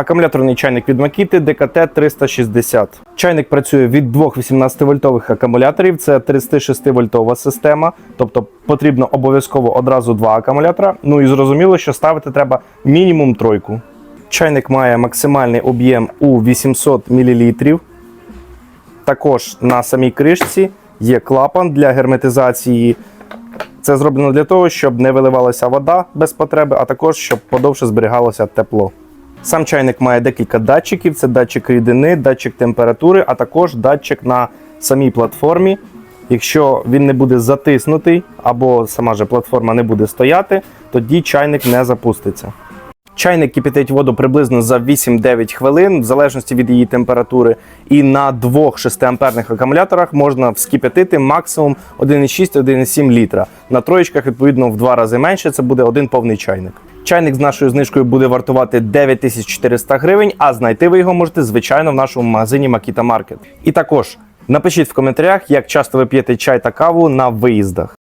Акумуляторний чайник від Makita DKT 360. Чайник працює від двох 18-вольтових акумуляторів. Це 36-вольтова система, тобто потрібно обов'язково одразу два акумулятора. Ну і зрозуміло, що ставити треба мінімум тройку. Чайник має максимальний об'єм у 800 мл. Також на самій кришці є клапан для герметизації. Це зроблено для того, щоб не виливалася вода без потреби, а також щоб подовше зберігалося тепло. Сам чайник має декілька датчиків: це датчик рідини, датчик температури, а також датчик на самій платформі. Якщо він не буде затиснутий або сама же платформа не буде стояти, тоді чайник не запуститься. Чайник кипятить воду приблизно за 8-9 хвилин, в залежності від її температури. І на двох 6 амперних акумуляторах можна вскипятити максимум 1,6-1,7 літра. На троєчках, відповідно, в два рази менше. Це буде один повний чайник. Чайник з нашою знижкою буде вартувати 9400 гривень, а знайти ви його можете, звичайно, в нашому магазині Makita Market. І також напишіть в коментарях, як часто ви п'єте чай та каву на виїздах.